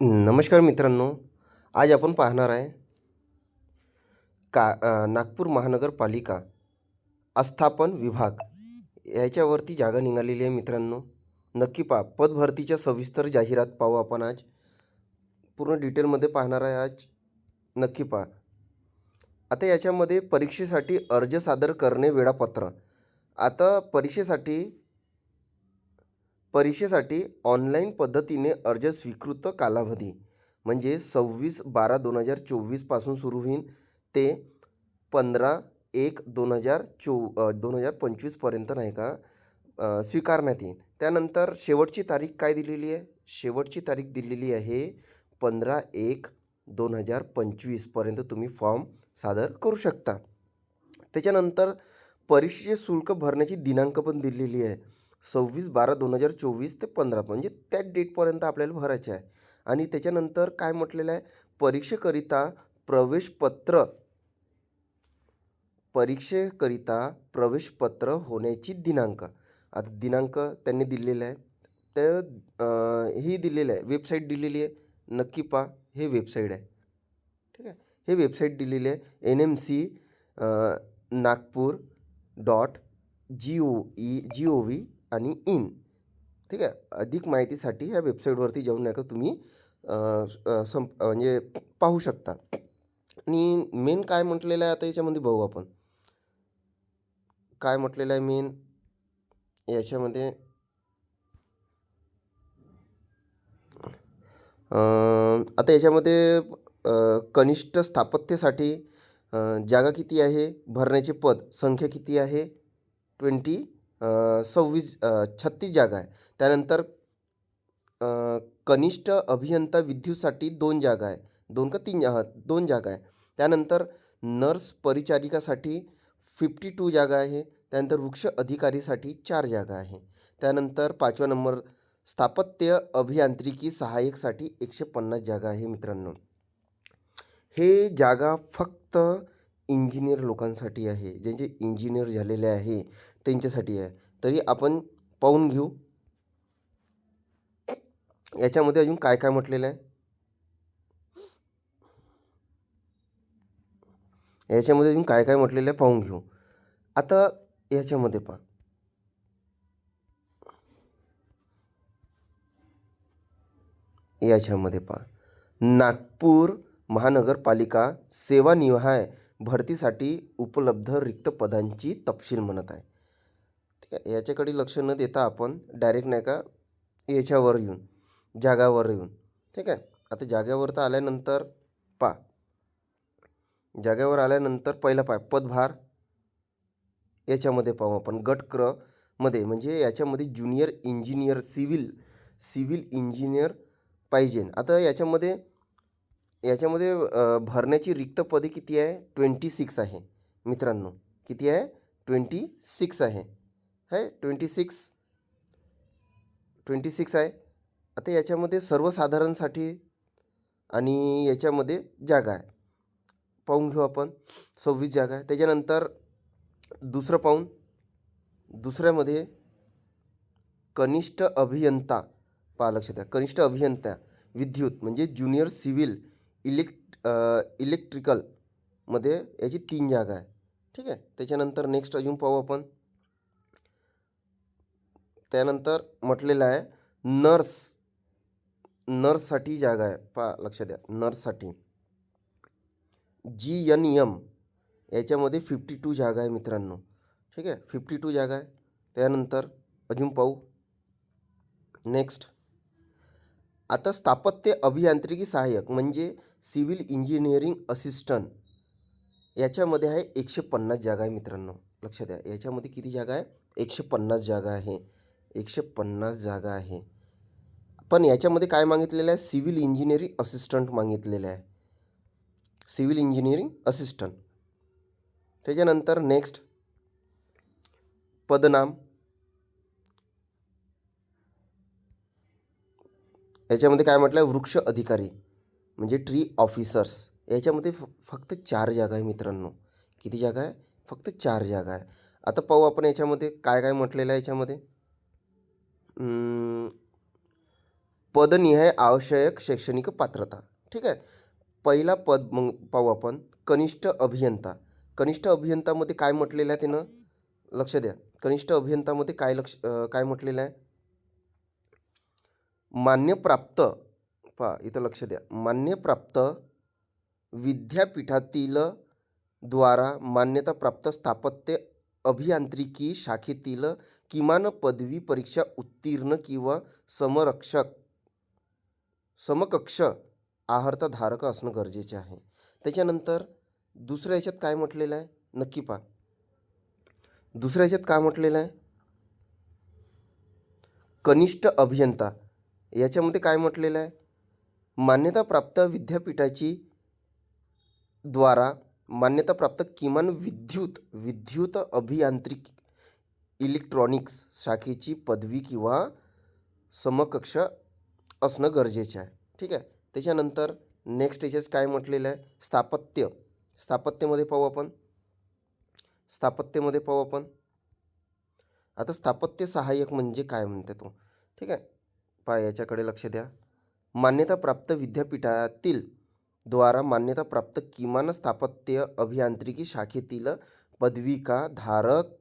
नमस्कार मित्रांनो आज आपण पाहणार आहे का नागपूर महानगरपालिका आस्थापन विभाग. याच्यावरती जागा निघालेली आहे मित्रांनो. नक्की पहा पदभरतीच्या सविस्तर जाहिरात पाहू आपण आज. पूर्ण डिटेलमध्ये पाहणार आहे आज. नक्की पहा. आता याच्यामध्ये परीक्षेसाठी अर्ज सादर करणे वेळापत्र आता परीक्षेसाठी परीक्षेसाठी ऑनलाईन पद्धतीने अर्ज स्वीकृत कालावधी म्हणजे सव्वीस बारा दोन हजार चोवीसपासून सुरू होईल ते पंधरा एक दोन हजार चो दोन हजार पंचवीसपर्यंत नाही का स्वीकारण्यात येईल त्यानंतर शेवटची तारीख काय दिलेली आहे? शेवटची तारीख दिलेली आहे पंधरा एक दोन हजार पंचवीसपर्यंत तुम्ही फॉर्म सादर करू शकता. त्याच्यानंतर परीक्षेचे शुल्क भरण्याची दिनांक पण दिलेली आहे. सव्वीस बारा दोन हजार चोवीस ते पंधरा म्हणजे त्या डेटपर्यंत आपल्याला भरायचे आहे. आणि त्याच्यानंतर काय म्हटलेलं आहे? परीक्षेकरिता प्रवेशपत्र. परीक्षेकरिता प्रवेशपत्र होण्याची दिनांक. आता दिनांक त्यांनी दिलेला आहे. तर ही दिलेलं आहे. वेबसाईट दिलेली आहे. नक्की पा हे वेबसाईट आहे. ठीक आहे? हे वेबसाईट दिलेली आहे. N M C Nagpur dot G O E G O V आणि इन. ठीक आहे? अधिक माहितीसाठी ह्या वेबसाईटवरती जाऊन नाही का तुम्ही संप म्हणजे पाहू शकता. आणि मेन काय म्हटलेलं आहे आता याच्यामध्ये बघू आपण. काय म्हटलेलं आहे मेन? याच्यामध्ये आता याच्यामध्ये कनिष्ठ स्थापत्यसाठी जागा किती आहे? भरण्याचे पद संख्या किती आहे? ट्वेंटी सव्वीस छत्तीस जागा आहे. त्यानंतर कनिष्ठ अभियंता विद्युतसाठी दोन जागा आहे. दोन का तीन दोन जागा आहे. त्यानंतर नर्स परिचारिकासाठी फिफ्टी टू जागा आहे. त्यानंतर वृक्ष अधिकारीसाठी चार जागा आहे. त्यानंतर पाचवा नंबर स्थापत्य अभियांत्रिकी सहाय्यकसाठी एकशे पन्नास जागा आहे मित्रांनो. हे जागा फक्त इंजिनियर लोकांसाठी आहे. ज्यांचे इंजिनियर झालेले आहे. त्यांच्यासाठी आहे. तरी आपण पाहून घेऊ. याच्यामध्ये अजून काय काय म्हटलेलं आहे? याच्यामध्ये अजून काय काय म्हटलेलं आहे पाहून घेऊ. आता याच्यामध्ये पहा. याच्यामध्ये पहा. नागपूर महानगरपालिका सेवानिहाय भरतीसाठी उपलब्ध रिक्त पदांची तपशील म्हणत आहे. ठीक आहे याच्याकडे लक्ष न देता आपण डायरेक्ट नाही का याच्यावर येऊन जागावर येऊन ठीक आहे? आता जागेवर तर आल्यानंतर पा जागेवर आल्यानंतर पहिला पाय पदभार याच्यामध्ये पाहू आपण. गटमध्ये म्हणजे याच्यामध्ये junior engineer civil civil engineer पाहिजे. आता याच्यामध्ये याच्यामध्ये भरण्याची रिक्त पदे किती आहे? ट्वेंटी सिक्स आहे. मित्रांनो किती आहे? ट्वेंटी सिक्स आहे. है? ट्वेंटी सिक्स ट्वेंटी सिक्स आहे. आता याच्यामध्ये सर्वसाधारणसाठी आणि याच्यामध्ये जागा आहे. पाहून घेऊ आपण. सव्वीस जागा आहे. त्याच्यानंतर दुसरं पाहून. दुसऱ्यामध्ये कनिष्ठ अभियंता पहा लक्षात द्या कनिष्ठ अभियंता विद्युत म्हणजे ज्युनियर सिव्हिल इलेक्ट इलेक्ट्रिकलमध्ये याची तीन जागा आहे. ठीक आहे? त्याच्यानंतर नेक्स्ट अजून पाहू आपण. त्यानंतर म्हटलेलं आहे नर्स नर्ससाठी जागा आहे. पहा लक्ष द्या नर्ससाठी. जी एन एम याच्यामध्ये फिफ्टी टू जागा आहे मित्रांनो. ठीक आहे? फिफ्टी टू जागा आहे. त्यानंतर अजून पाहू. नेक्स्ट. आता स्थापत्य अभियांत्रिकी सहाय्यक म्हणजे सिव्हिल इंजिनिअरिंग असिस्टंट याच्यामध्ये आहे एकशे पन्नास जागा आहे मित्रांनो. लक्ष द्या याच्यामध्ये किती जागा आहे? एकशे पन्नास जागा आहे. एकशे पन्नास जागा आहे. पण याच्यामध्ये काय मागितलेलं आहे? सिव्हिल इंजिनिअरिंग असिस्टंट मागितलेलं आहे. Civil engineering assistant. त्याच्यानंतर नेक्स्ट पदनाम. याच्यामध्ये काय म्हटलं आहे? वृक्ष अधिकारी म्हणजे ट्री ऑफिसर्स याच्यामध्ये फ फक्त चार जागा आहे मित्रांनो. किती जागा आहे? फक्त चार जागा आहे. आता पाहू आपण याच्यामध्ये काय काय म्हटलेलं आहे याच्यामध्ये. पदनिहाय आवश्यक शैक्षणिक पात्रता. ठीक आहे? पहिला पद मग पाहू आपण कनिष्ठ अभियंता. कनिष्ठ अभियंतामध्ये काय म्हटलेलं आहे त्यानं लक्ष द्या. कनिष्ठ अभियंतामध्ये काय लक्ष काय म्हटलेलं आहे? मान्यप्राप्त पहा इथं लक्ष द्या. मान्यप्राप्त विद्यापीठातील द्वारा मान्यताप्राप्त स्थापत्य अभियांत्रिकी शाखेतील किमान पदवी परीक्षा उत्तीर्ण किंवा समरक्षक समकक्ष आहारताधारक असणं गरजेचे आहे. त्याच्यानंतर दुसऱ्या याच्यात काय म्हटलेलं आहे? नक्की पहा. दुसऱ्या याच्यात काय म्हटलेलं आहे? कनिष्ठ अभियंता. याच्यामध्ये काय म्हटलेलं आहे? मान्यताप्राप्त विद्यापीठाची द्वारा मान्यताप्राप्त किमान विद्युत विद्युत अभियांत्रिकी इलेक्ट्रॉनिक्स शाखेची पदवी किंवा समकक्ष असणं गरजेचं आहे. ठीक आहे? त्याच्यानंतर नेक्स्ट याच्यात काय म्हटलेलं आहे? स्थापत्य. स्थापत्यमध्ये पाहू आपण. स्थापत्यमध्ये पाहू आपण. आता स्थापत्य सहाय्यक म्हणजे काय म्हणते तो? ठीक आहे? पहा याच्याकडे लक्ष द्या. मान्यताप्राप्त विद्यापीठातील द्वारा मान्यताप्राप्त किमान स्थापत्य अभियांत्रिकी शाखेतील पदविका धारक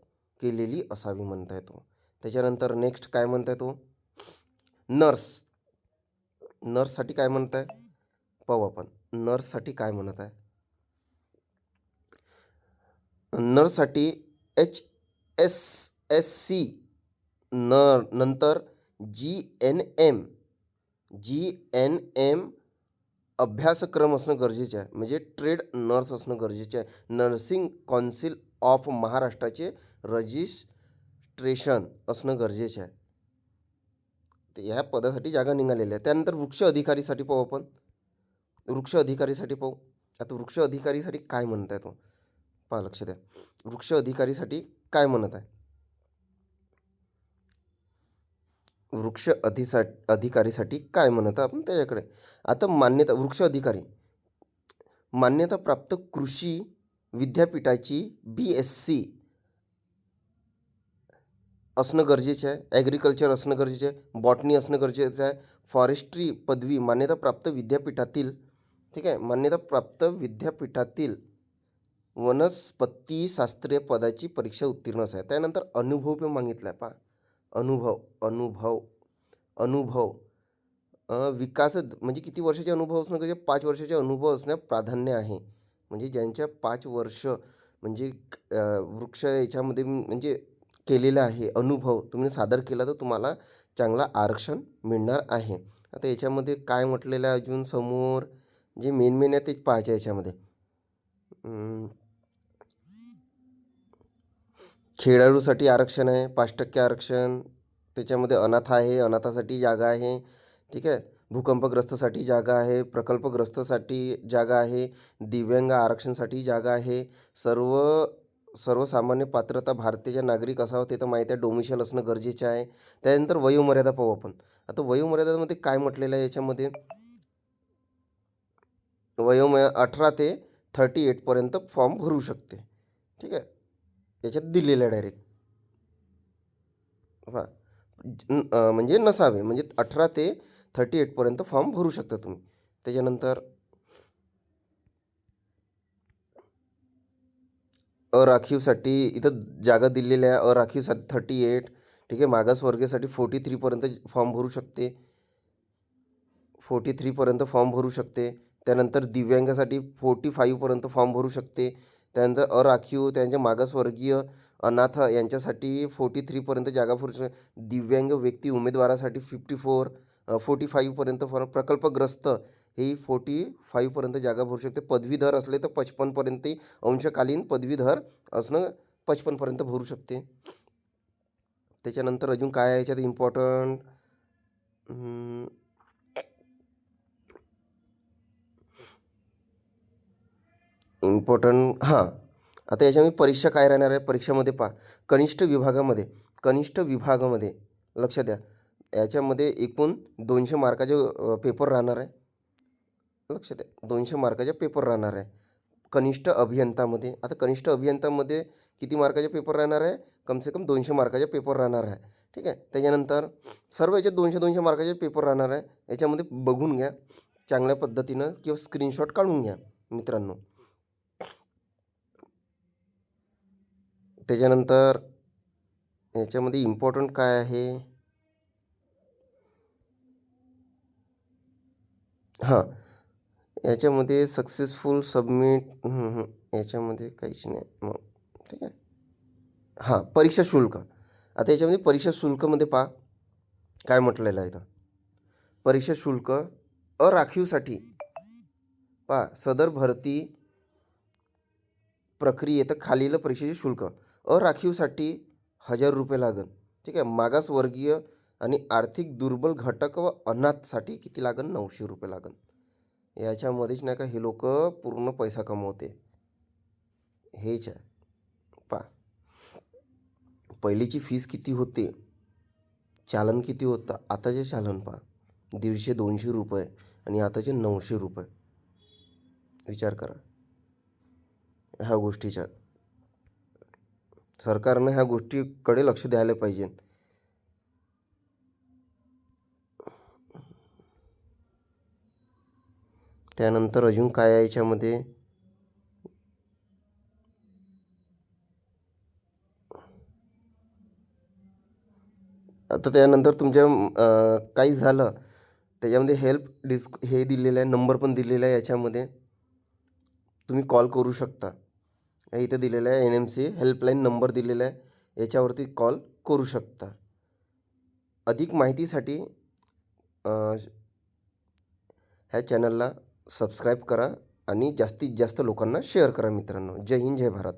केलेली असावी म्हणता येतो त्याच्यानंतर नेक्स्ट काय म्हणता येतो नर्स नर्ससाठी काय म्हणत आहे पाहू आपण. नर्ससाठी काय म्हणत आहे? नर्ससाठी एच एस एस सी न नंतर G N M G N M अभ्यासक्रम असणं गरजेचे आहे. म्हणजे ट्रेड नर्स असणं गरजेचे आहे. नर्सिंग कौन्सिल ऑफ महाराष्ट्राचे रजिस्ट्रेशन असणं गरजेचे आहे. तर ह्या पदासाठी जागा निघालेल्या आहे त्यानंतर वृक्ष अधिकारीसाठी पाहू आपण. वृक्ष अधिकारीसाठी पाहू. आता वृक्ष अधिकारीसाठी काय म्हणत आहे तो? पहा लक्ष द्या. वृक्ष अधिकारीसाठी काय म्हणत आहे? वृक्ष अधिसा अधिकारीसाठी काय म्हणत आपण त्याच्याकडे? आता मान्यता वृक्ष अधिकारी. मान्यताप्राप्त कृषी विद्यापीठाची बी एस सी असणं गरजेचं आहे. ॲग्रिकल्चर असणं गरजेचं आहे. बॉटनी असणं गरजेचं आहे. फॉरेस्ट्री पदवी मान्यताप्राप्त विद्यापीठातील ठीक आहे? मान्यताप्राप्त विद्यापीठातील वनस्पतीशास्त्रीय पदाची परीक्षा उत्तीर्ण आहे त्यानंतर अनुभव पण मागितला आहे पहा. अनुभव अनुभव अनुभव. विकास म्हणजे किती वर्षाचे अनुभव असणं गरजे पाच वर्षाचे अनुभव असणं प्राधान्य आहे. म्हणजे ज्यांच्या पाच वर्ष म्हणजे वृक्ष याच्यामध्ये म्हणजे केलेलं आहे अनुभव तुम्ही सादर केला तर तुम्हाला चांगला आरक्षण मिळणार आहे. आता याच्यामध्ये काय म्हटलेलं आहे अजून समोर? जे मेन मेन आहे तेच पाहायचे याच्यामध्ये. खेळाडूसाठी आरक्षण आहे पाच टक्के आरक्षण त्याच्यामध्ये अनाथ आहे अनाथासाठी जागा आहे ठीक आहे? भूकंपग्रस्तसाठी जागा आहे प्रकल्पग्रस्तसाठी जागा आहे दिव्यांग आरक्षणसाठी जागा आहे. सर्व सर्वसामान्य पात्रता भारतीय नागरिक असावं ते तर माहिती आहे डोमिशल असणं गरजेचं आहे. त्यानंतर वयोमर्यादा पाहू आपण. आता वयोमर्यादामध्ये काय म्हटलेलं आहे याच्यामध्ये? वयोमय अठरा ते थर्टी एटपर्यंत फॉर्म भरू शकते. ठीक आहे? त्याच्यात दिलेलं आहे डायरेक्ट हां म्हणजे नसावे. म्हणजे अठरा ते थर्टी एटपर्यंत फॉर्म भरू शकता तुम्ही. त्याच्यानंतर अराखीवसाठी इथं जागा दिलेल्या आहे अराखीवसाठी थर्टी एट ठीक आहे? मागासवर्गीयसाठी फोर्टी थ्रीपर्यंत फॉर्म भरू शकते. फोर्टी थ्रीपर्यंत फॉर्म भरू शकते. त्यानंतर दिव्यांगासाठी फोर्टी फाईव्हपर्यंत फॉर्म भरू शकते. त्यानंतर अराखीव त्यांच्या मागासवर्गीय अनाथ यांच्यासाठी फोर्टी थ्रीपर्यंत जागा भरू शक दिव्यांग व्यक्ती उमेदवारासाठी फिफ्टी फोर फोर्टी फाईव्हपर्यंत फॉर्म प्रकल्पग्रस्त ही फोर्टी फाईव्हपर्यंत जागा भरू शकते. पदवीधर असले तर पचपनपर्यंतही अंशकालीन पदवीधर असणं पचपनपर्यंत भरू शकते. त्याच्यानंतर अजून काय आहे याच्यात इम्पॉर्टंट इम्पॉर्टंट हां. आता याच्यामध्ये परीक्षा काय राहणार आहे? परीक्षामध्ये पहा. कनिष्ठ विभागामध्ये कनिष्ठ विभागामध्ये लक्ष द्या. याच्यामध्ये एकूण दोनशे मार्काचे पेपर राहणार आहे. लक्ष द्या. दोनशे मार्काचे पेपर राहणार आहे. कनिष्ठ अभियंतामध्ये आता कनिष्ठ अभियंतामध्ये किती मार्काचे पेपर राहणार आहे? कमसे कम दोनशे मार्काचे पेपर राहणार आहे. ठीक आहे? त्याच्यानंतर सर्व याच्यात दोनशे दोनशे मार्काचे पेपर राहणार आहे. याच्यामध्ये बघून घ्या. चांगल्या पद्धतीनं किंवा स्क्रीनशॉट काढून घ्या मित्रांनो. त्याच्यानंतर याच्यामध्ये इम्पॉर्टंट काय आहे? हां. याच्यामध्ये सक्सेसफुल सबमिट याच्यामध्ये काहीच नाही. मग ठीक आहे. हां परीक्षा शुल्क. आता याच्यामध्ये परीक्षा शुल्कमध्ये पहा. काय म्हटलेलं आहे इथं? परीक्षा शुल्क अराखीवसाठी. पहा सदर भरती प्रक्रियेत खालील परीक्षेचे शुल्क. अराखीवसाठी हजार रुपये लागन. ठीक आहे? मागासवर्गीय आणि आर्थिक दुर्बल घटक व अनाथसाठी किती लागन? नऊशे रुपये लागन. याच्यामध्येच नाही का हे लोक पूर्ण पैसा कमवते. हेच आहे. पा पहिलीची फीस किती होते? चालन किती होतं? आताचे चालन पहा. दीडशे दोनशे रुपये आणि आताचे नऊशे रुपये. विचार करा. ह्या गोष्टीचा सरकारनं ह्या गोष्टीकडे लक्ष द्यायला पाहिजे. त्यानंतर अजून काय आहे याच्यामध्ये? आता त्यानंतर तुमच्या काही झालं त्याच्यामध्ये हेल्प डिस्क हे दिलेलं आहे नंबर पण दिलेला आहे याच्यामध्ये. तुम्ही कॉल करू शकता. इथं दिलेलं आहे N M C helpline number दिलेला आहे. याच्यावरती कॉल करू शकता. अधिक माहितीसाठी ह्या चॅनलला सबस्क्राईब करा आणि जास्तीत जास्त लोकांना शेअर करा मित्रांनो. जय हिंद जय भारत.